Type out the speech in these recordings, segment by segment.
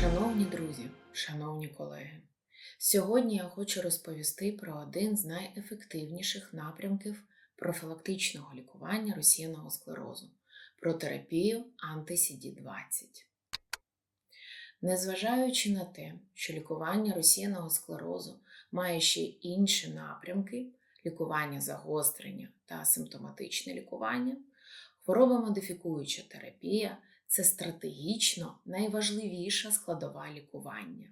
Шановні друзі, шановні колеги, сьогодні я хочу розповісти про один з найефективніших напрямків профілактичного лікування розсіяного склерозу про терапію анти-CD20. Незважаючи на те, що лікування розсіяного склерозу має ще інші напрямки лікування загострення та симптоматичне лікування, хворобомодифікуюча терапія це стратегічно найважливіша складова лікування,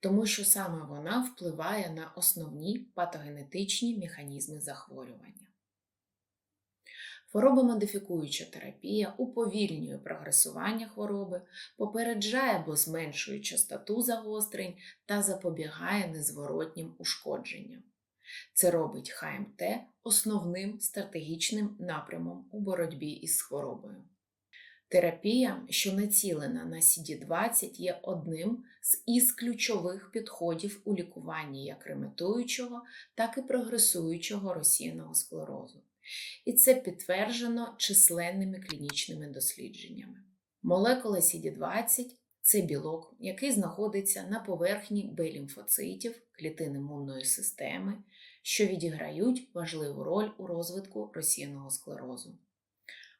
тому що саме вона впливає на основні патогенетичні механізми захворювання. Хворобомодифікуюча терапія уповільнює прогресування хвороби, попереджає або зменшує частоту загострень та запобігає незворотнім ушкодженням. Це робить ХМТ основним стратегічним напрямом у боротьбі із хворобою. Терапія, що націлена на CD20, є одним з із ключових підходів у лікуванні як ремитуючого, так і прогресуючого розсіяного склерозу. І це підтверджено численними клінічними дослідженнями. Молекула CD20 це білок, який знаходиться на поверхні Б-лімфоцитів клітин імунної системи, що відіграють важливу роль у розвитку розсіяного склерозу.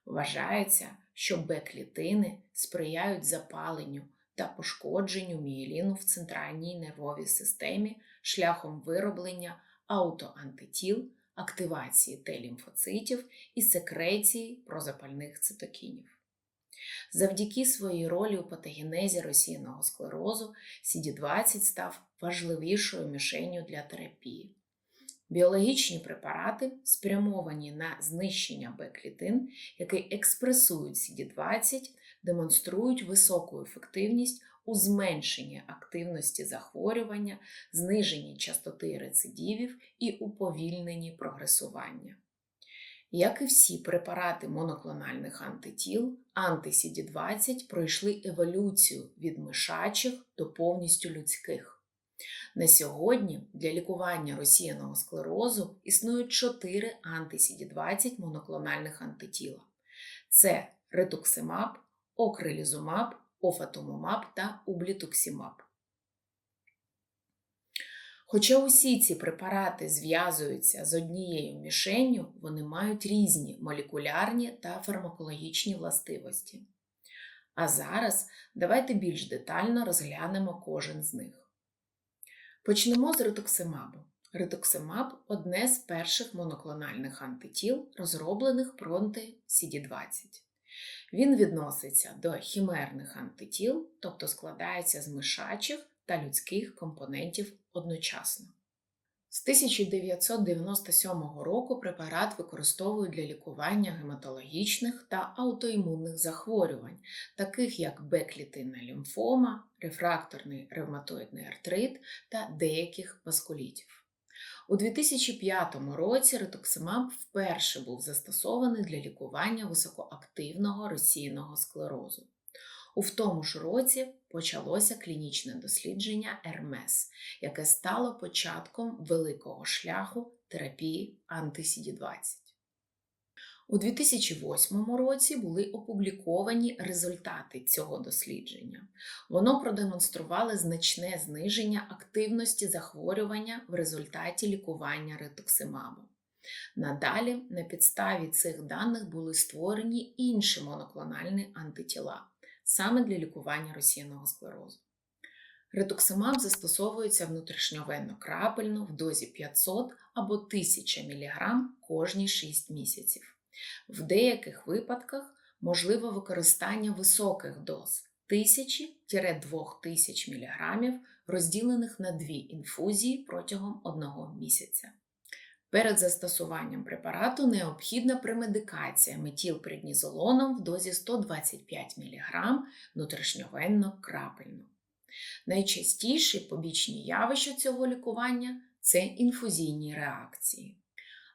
Вважається, що Б-клітини сприяють запаленню та пошкодженню мієліну в центральній нервовій системі шляхом вироблення аутоантитіл, активації Т-лімфоцитів і секреції прозапальних цитокінів. Завдяки своїй ролі у патогенезі розсіяного склерозу CD20 став важливішою мішенню для терапії. Біологічні препарати спрямовані на знищення Б-клітин, які експресують CD20, демонструють високу ефективність у зменшенні активності захворювання, зниженні частоти рецидивів і уповільненні прогресування. Як і всі препарати моноклональних антитіл, анти-CD20 пройшли еволюцію від мишачих до повністю людських. На сьогодні для лікування розсіяного склерозу існують чотири анти-CD20 моноклональних антитіла: це ретуксимаб, окрилізумаб, офатумумаб та ублітуксімаб. Хоча усі ці препарати зв'язуються з однією мішенню, вони мають різні молекулярні та фармакологічні властивості. А зараз давайте більш детально розглянемо кожен з них. Почнемо з ретоксимабу. Ретоксимаб одне з перших моноклональних антитіл, розроблених проти CD20. Він відноситься до хімерних антитіл, тобто складається з мишачих та людських компонентів одночасно. З 1997 року препарат використовують для лікування гематологічних та аутоімунних захворювань, таких як Б-клітинна лімфома, рефракторний ревматоїдний артрит та деяких васкулітів. У 2005 році ретоксимаб вперше був застосований для лікування високоактивного розсійного склерозу. У в тому ж році почалося клінічне дослідження РМС, яке стало початком великого шляху терапії анти-CD20. У 2008 році були опубліковані результати цього дослідження. Воно продемонструвало значне зниження активності захворювання в результаті лікування ретоксимабу. Надалі на підставі цих даних були створені інші моноклональні антитіла саме для лікування розсіяного склерозу. Ретоксимаб застосовується внутрішньовенно крапельно в дозі 500 або 1000 мг кожні 6 місяців. В деяких випадках можливо використання високих доз 1000-2000 мг, розділених на дві інфузії протягом одного місяця. Перед застосуванням препарату необхідна премедикація метілпреднізолоном в дозі 125 мг внутрішньовенно крапельно. Найчастіші побічні явища цього лікування це інфузійні реакції.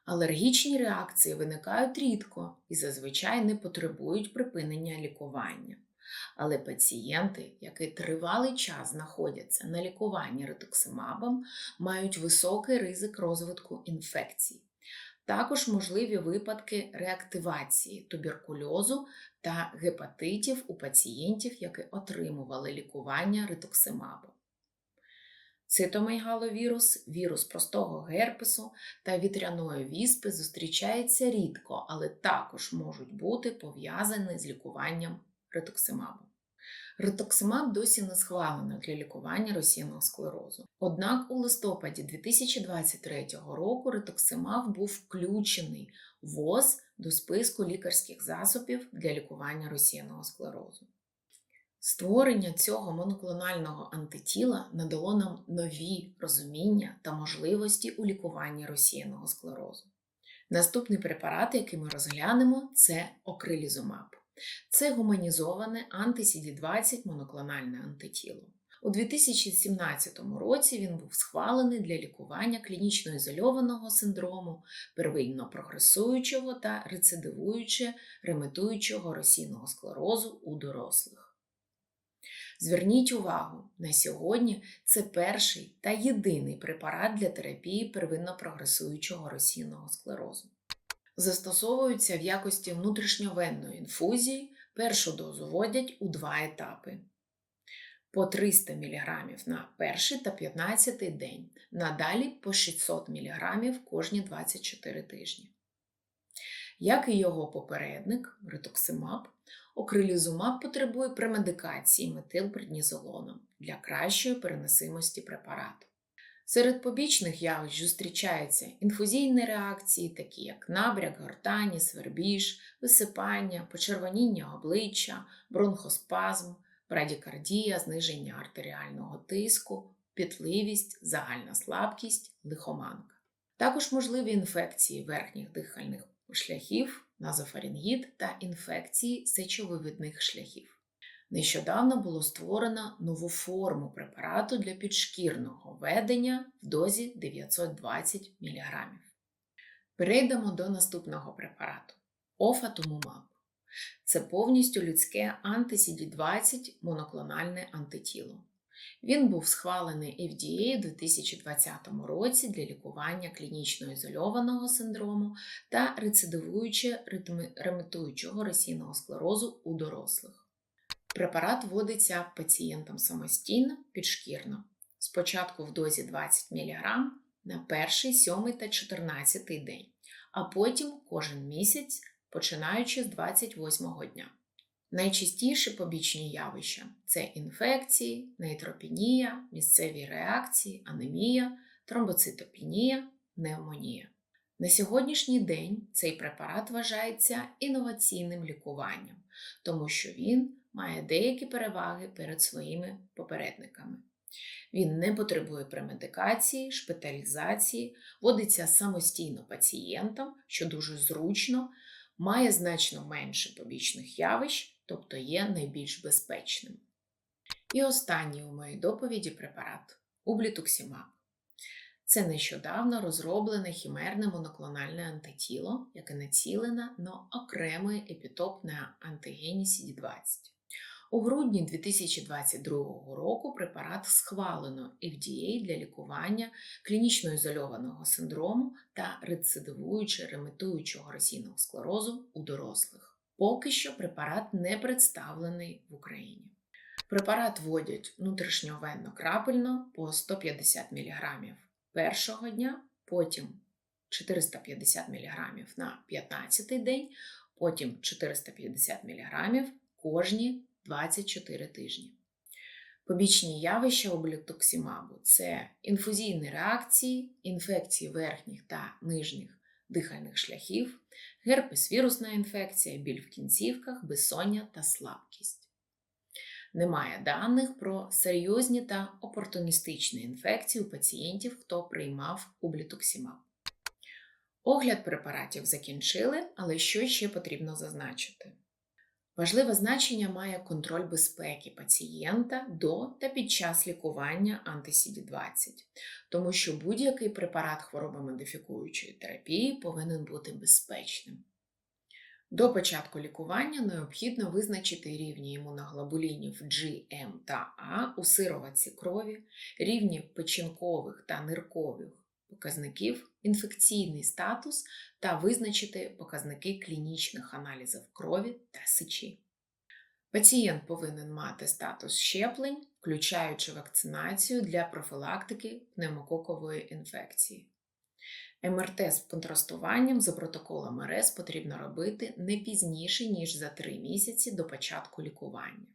Алергічні реакції виникають рідко і зазвичай не потребують припинення лікування. Але пацієнти, які тривалий час знаходяться на лікуванні ретоксимабом, мають високий ризик розвитку інфекцій. Також можливі випадки реактивації туберкульозу та гепатитів у пацієнтів, які отримували лікування ритоксимабом. Цитомейгаловірус, вірус простого герпесу та вітряної віспи зустрічаються рідко, але також можуть бути пов'язані з лікуванням ритоксимабом. Ритоксимаб досі не схвалено для лікування російного склерозу. Однак у листопаді 2023 року ритоксимаб був включений ВОЗ до списку лікарських засобів для лікування російного склерозу. Створення цього моноклонального антитіла надало нам нові розуміння та можливості у лікуванні розсіяного склерозу. Наступний препарат, який ми розглянемо, це окрилізумаб. Це гуманізоване анти-CD20 моноклональне антитіло. У 2017 році він був схвалений для лікування клінічно ізольованого синдрому, первинно прогресуючого та рецидивуюче ремитуючого російного склерозу у дорослих. Зверніть увагу, на сьогодні це перший та єдиний препарат для терапії первинно прогресуючого російного склерозу. Застосовуються в якості внутрішньовенної інфузії, першу дозу вводять у два етапи. По 300 мг на перший та 15 день, надалі по 600 мг кожні 24 тижні. Як і його попередник, ретоксимаб, окрилізумаб потребує премедикації метилпреднізолоном для кращої переносимості препарату. Серед побічних явищ зустрічаються інфузійні реакції, такі як набряк, гортані, свербіж, висипання, почервоніння обличчя, бронхоспазм, брадікардія, зниження артеріального тиску, пітливість, загальна слабкість, лихоманка. Також можливі інфекції верхніх дихальних шляхів, назофарингіт та інфекції сечовивідних шляхів. Нещодавно було створено нову форму препарату для підшкірного ведення в дозі 920 мг. Перейдемо до наступного препарату офатумумаб. Це повністю людське анти-CD20 моноклональне антитіло. Він був схвалений FDA у 2020 році для лікування клінічно ізольованого синдрому та рецидивуюче ремитуючого російного склерозу у дорослих. Препарат вводиться пацієнтам самостійно підшкірно, спочатку в дозі 20 мг на перший, 7 та 14 день, а потім кожен місяць, починаючи з 28 дня. Найчастіші побічні явища це інфекції, нейтропенія, місцеві реакції, анемія, тромбоцитопенія, пневмонія. На сьогоднішній день цей препарат вважається інноваційним лікуванням, тому що він має деякі переваги перед своїми попередниками. Він не потребує премедикації, шпиталізації, вводиться самостійно пацієнтам, що дуже зручно, має значно менше побічних явищ тобто є найбільш безпечним. І останній у моїй доповіді препарат ублітуксімаб. Це нещодавно розроблене хімерне моноклональне антитіло, яке націлене на окремий епітоп на антигені CD20. У грудні 2022 року препарат схвалено FDA для лікування клінічно ізольованого синдрому та рецидивуючи ремитуючого російного склерозу у дорослих. Поки що препарат не представлений в Україні. Препарат вводять внутрішньовенно крапельно по 150 мг першого дня, потім 450 мг на 15 день, потім 450 мг кожні 24 тижні. Побічні явища облітоксимабу – це інфузійні реакції, інфекції верхніх та нижніх дихальних шляхів, герпес вірусна інфекція, біль в кінцівках, безсоння та слабкість. Немає даних про серйозні та опортуністичні інфекції у пацієнтів, хто приймав ублітоксимаб. Огляд препаратів закінчили, але що ще потрібно зазначити? Важливе значення має контроль безпеки пацієнта до та під час лікування анти-CD20, тому що будь-який препарат хворобомодифікуючої терапії повинен бути безпечним. До початку лікування необхідно визначити рівні імуноглобулінів G, M та A у сироватці крові, рівні печінкових та ниркових показників, інфекційний статус та визначити показники клінічних аналізів крові та сечі. Пацієнт повинен мати статус щеплень, включаючи вакцинацію для профілактики пневмококової інфекції. МРТ з контрастуванням за протоколом РС потрібно робити не пізніше, ніж за 3 місяці до початку лікування.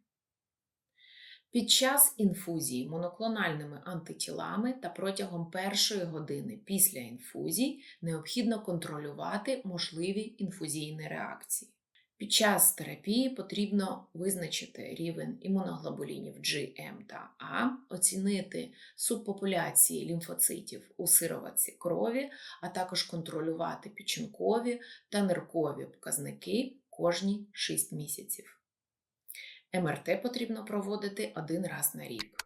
Під час інфузії моноклональними антитілами та протягом першої години після інфузій необхідно контролювати можливі інфузійні реакції. Під час терапії потрібно визначити рівень імуноглобулінів G, M та А, оцінити субпопуляції лімфоцитів у сироватці крові, а також контролювати печінкові та ниркові показники кожні 6 місяців. МРТ потрібно проводити один раз на рік.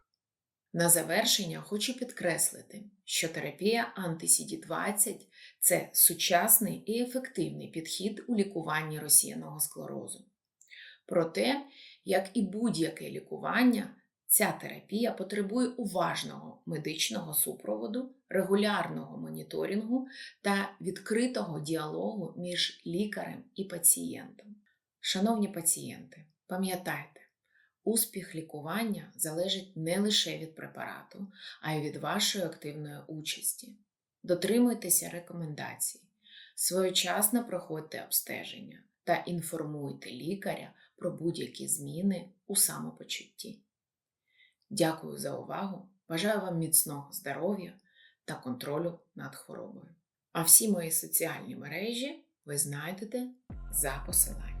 На завершення хочу підкреслити, що терапія анти-CD20 – це сучасний і ефективний підхід у лікуванні розсіяного склерозу. Проте, як і будь-яке лікування, ця терапія потребує уважного медичного супроводу, регулярного моніторингу та відкритого діалогу між лікарем і пацієнтом. Шановні пацієнти, пам'ятайте, успіх лікування залежить не лише від препарату, а й від вашої активної участі. Дотримуйтеся рекомендацій, своєчасно проходьте обстеження та інформуйте лікаря про будь-які зміни у самопочутті. Дякую за увагу! Бажаю вам міцного здоров'я та контролю над хворобою. А всі мої соціальні мережі ви знайдете за посиланням.